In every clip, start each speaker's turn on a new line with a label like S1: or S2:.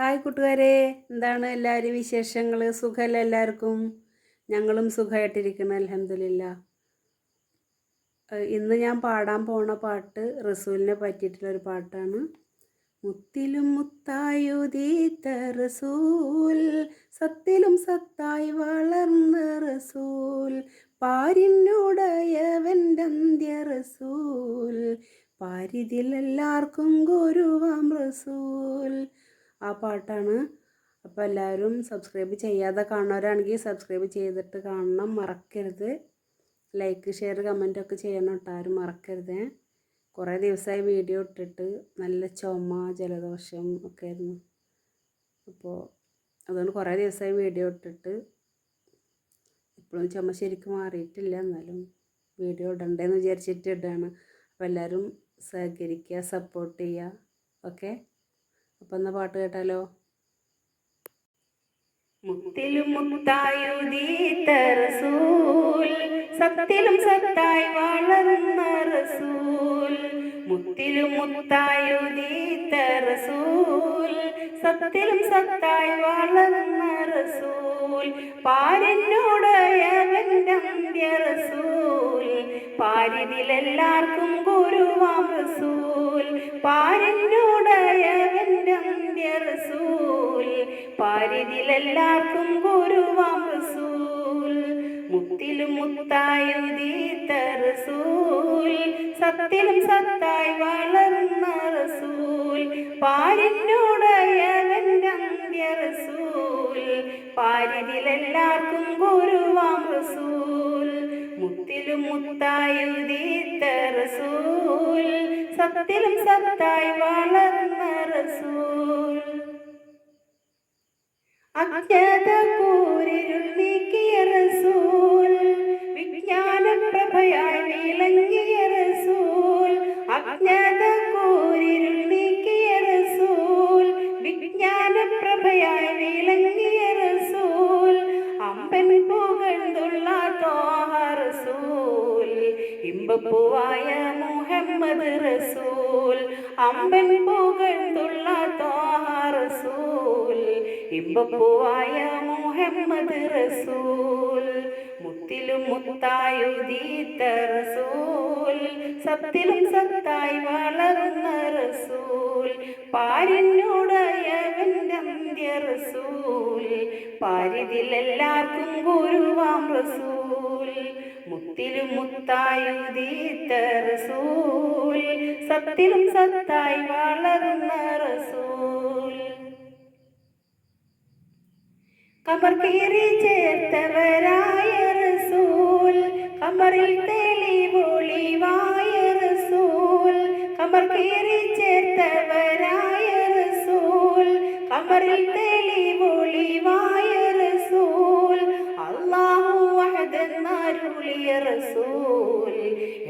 S1: Hi കൂട്ടുകാരെ. എന്താണ് എല്ലാവരും വിശേഷങ്ങൾ സുഖമല്ല എല്ലാവർക്കും? ഞങ്ങളും സുഖമായിട്ടിരിക്കണം അലഹമില്ല ഇന്ന് ഞാൻ പാടാൻ പോണ പാട്ട് റസൂലിനെ പറ്റിയിട്ടുള്ളൊരു പാട്ടാണ്. മുത്തിലും മുത്തായുതീത്ത റസൂൽ സത്തിലും സത്തായി വളർന്ന റസൂൽ പാരിനുടയവന്റെ അന്ത്യ റസൂൽ പാരിതിലെല്ലാവർക്കും ഗുരുവാം റസൂൽ ആ പാട്ടാണ്. അപ്പോൾ എല്ലാവരും സബ്സ്ക്രൈബ് ചെയ്യാതെ കാണുന്നവരാണെങ്കിൽ സബ്സ്ക്രൈബ് ചെയ്തിട്ട് കാണണം. മറക്കരുത്. ലൈക്ക് ഷെയർ കമന്റ് ഒക്കെ ചെയ്യണം കേട്ടോ. ആരും മറക്കരുത്. കുറേ ദിവസമായി വീഡിയോ ഇട്ടിട്ട് നല്ല ചുമ ജലദോഷം ഒക്കെ ആയിരുന്നു. അപ്പോൾ അതുകൊണ്ട് കുറേ ദിവസമായി വീഡിയോ ഇട്ടിട്ട് ഇപ്പോഴും ചുമ ശരിക്കും മാറിയിട്ടില്ല. എന്നാലും വീഡിയോ ഇടണ്ടേന്ന് വിചാരിച്ചിട്ട് ഇടാണ്. അപ്പോൾ എല്ലാവരും സഹകരിക്കുക സപ്പോർട്ട് ചെയ്യുക. ഓക്കെ അപ്പം എന്നാ പാട്ട് കേട്ടാലോ? മുത്തിലും മുത്തായുദീത്ത സത്തിലും സത്തായി വളർന്ന റസൂൽ. മുത്തിലും മുത്തായുദീത്ത റസൂൽ സത്തിലും സത്തായി വളർന്ന റസൂൽ. പാരനോടയവന്റെ പാരിതിലെല്ലാവർക്കും ഗുരുവാം റസൂൽ പാരനോടയവന്റെ അന്ത്യ റസൂൽ പാരിതിലെല്ലാവർക്കും ഗുരുവാം റസൂൽ മുത്തിലും മുത്തായുദീത്ത റസൂൽ സത്തിലും സത്തായി വളർന്ന റസൂൽ. പാരിനോടയവന്റെ അന്ത്യ റസൂൽ പാരിനിലെല്ലാവർക്കും റസൂൽ മുത്തിലും മുത്തായുദീത്ത റസൂൽ സത്യത്തിലും സത്തായി വളർന്ന റസൂൽ. അജ്ഞത കൂരിരുൾ നീക്കിയ ഇമ്പപ്പൂവായ മുഹമ്മദ് റസൂൽ അമ്പൻ പുകഴ്ന്നുള്ള തോഹ റസൂൽ. മുഹമ്മദ് റസൂൽ മുത്തിലും മുത്തായുദീത്ത റസൂൽ സത്തിലും സത്തായി വളർന്ന റസൂൽ. പാരിനോടയവന്റെ അന്ത്യ റസൂൽ. പാരിതിലെല്ലാവർക്കും ഗുരുവാം റസൂൽ. മുത്തിലും മുത്തായുദീത്ത റസൂൽ സത്തിലും സത്തായി വളർന്ന റസൂൽ. കമർ കീറി ചേർത്തവരായ റസൂൽ കമറിൽ തെളിവൊളിവായ റസൂൽ കമർ കീറി ചേർത്തവരായ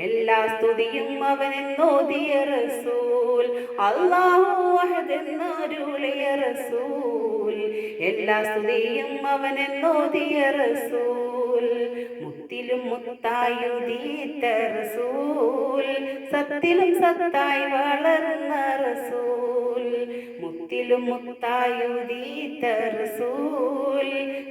S1: എല്ലാ സ്തുതിയും അവനെന്നോതിയ റസൂൽ അല്ലാഹു അഹദെന്നരുളിയ റസൂൽ എല്ലാ സ്തുതിയും അവനെന്നോതിയ റസൂൽ മുത്തിലും മുത്തായുദീത്ത റസൂൽ സത്തിലും സത്തായി വളർന്ന റസൂൽ. മുത്തിലും മുത്തായുദീത്ത റസൂൽ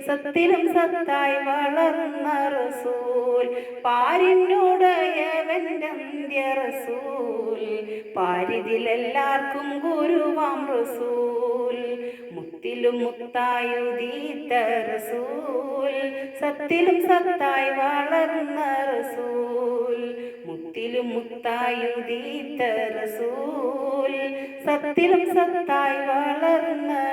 S1: സത്തിലും സത്തായി വളർന്ന റസൂൽ. പാരിനോടയവന്റെ റസൂൽ. പാരിതിലെല്ലാവർക്കും ഗുരുവാം റസൂൽ. മുത്തിലും മുത്തായുദീത്ത റസൂൽ. സത്തിലും സത്തായി വളർന്ന റസൂൽ. മുത്തിലും മുത്തായുദീത്ത റസൂൽ. സത്തിലും സത്തായി വളർന്ന